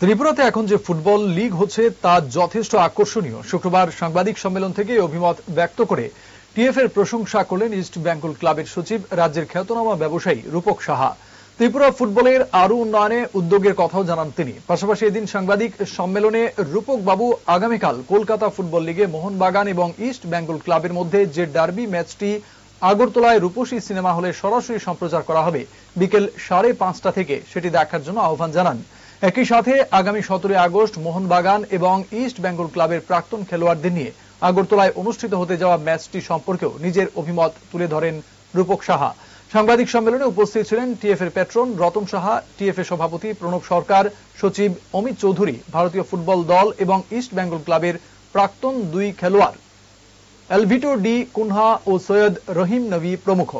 ত্রিপুরাতে এখন যে ফুটবল লিগ হচ্ছে, তা যথেষ্ট আকর্ষণীয়। শুক্রবার সাংবাদিক সম্মেলন থেকে অভিমত ব্যক্ত করে টিএফ এর প্রশংসা করলেন ইস্ট বেঙ্গল ক্লাবের সচিব, রাজ্যের খ্যাতনামা ব্যবসায়ী রূপক সাহা। ত্রিপুরা ফুটবলের আরও উন্নয়নে উদ্যোগের কথাও জানান তিনি। পাশাপাশি এদিন সাংবাদিক সম্মেলনে রূপক বাবু আগামীকাল কলকাতা ফুটবল লিগে মোহনবাগান এবং ইস্ট বেঙ্গল ক্লাবের মধ্যে যে ডার্বি ম্যাচটি আগরতলায় রূপসী সিনেমা হলে সরাসরি সম্প্রচার করা হবে বিকেল সাড়ে পাঁচটা থেকে, সেটি দেখার জন্য আহ্বান জানান। একই সাথে আগামী সতেরোই আগস্ট মোহনবাগান এবং ইস্ট বেঙ্গল ক্লাবের প্রাক্তন খেলোয়াড়দের নিয়ে আগরতলায় অনুষ্ঠিত হতে যাওয়া ম্যাচটি সম্পর্কেও নিজের অভিমত তুলে ধরেন রূপক সাহা। সাংবাদিক সম্মেলনে উপস্থিত ছিলেন টিএফ এর প্যাট্রন রতন সাহা, টিএফ এর সভাপতি প্রণব সরকার, সচিব অমিত চৌধুরী, ভারতীয় ফুটবল দল এবং ইস্ট বেঙ্গল ক্লাবের প্রাক্তন দুই খেলোয়াড়। এলভিটো ডি কুনহা ও সৈয়দ রহিম নবী প্রমুখ।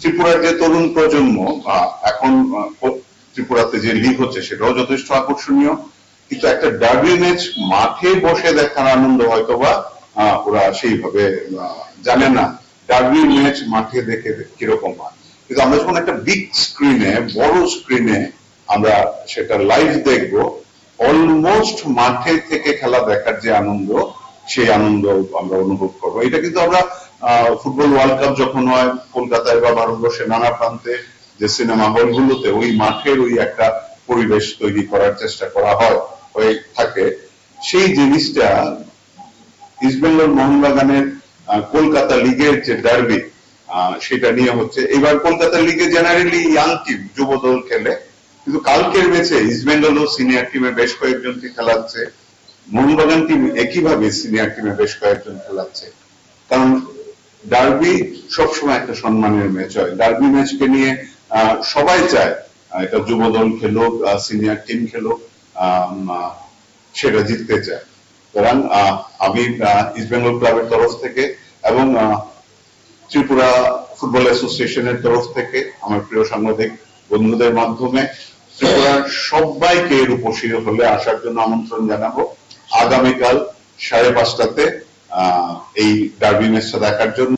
ত্রিপুরার যে তরুণ প্রজন্ম এখন ত্রিপুরাতে যে লিগ হচ্ছে সেটাও যথেষ্ট আকর্ষণীয়। কিন্তু একটা ডার্বি ম্যাচ মাঠে বসে দেখার আনন্দ হয়তোবা আহ, ওরা সেইভাবে জানে না ডার্বি ম্যাচ মাঠে দেখে কীরকম হয়। কিন্তু আমরা যখন একটা বিগ স্ক্রিনে বড় স্ক্রিনে আমরা সেটা লাইভ দেখব অলমোস্ট মাঠে থেকে খেলা দেখার যে আনন্দ সেই আনন্দ আমরা অনুভব করব। এটা কিন্তু আমরা ফুটবল ওয়ার্ল্ড কাপ যখন হয় কলকাতায় বা ভারতবর্ষের নানা প্রান্তে যে সিনেমা হলগুলোতে ওই মাঠের ওই একটা পরিবেশ তৈরি করার চেষ্টা করা হয়, হয়ে থাকে। সেই জিনিসটা ইস্টবেঙ্গল মোহনবাগানের কলকাতা লিগের যে ডার্বি সেটা নিয়ে হচ্ছে। এবার কলকাতা লিগে জেনারেলি ইয়াং টিম যুব দল খেলে। কিন্তু কালকের ম্যাচে ইস্টবেঙ্গল ও সিনিয়র টিমে বেশ কয়েকজনকে খেলাচ্ছে। মোহনবাগান টিম একইভাবে সিনিয়র টিমে বেশ কয়েকজন খেলাচ্ছে। কারণ ডার্বি সবসময় একটা সম্মানের ম্যাচ হয়। ডার্বি ম্যাচকে নিয়ে সবাই চায় এটা যুব দল খেলুক সিনিয়র টিম খেলুক সেটা জিততে চায়। সুতরাং আমি ইস্ট বেঙ্গল ক্লাবের তরফ থেকে এবং ত্রিপুরা ফুটবল অ্যাসোসিয়েশনের তরফ থেকে আমার প্রিয় সাংবাদিক বন্ধুদের মাধ্যমে ত্রিপুরার সবাইকে এর রূপসী হলে আসার জন্য আমন্ত্রণ জানাব। আগামীকাল সাড়ে পাঁচটাতে এই ডার্বি ম্যাচটা দেখার জন্য।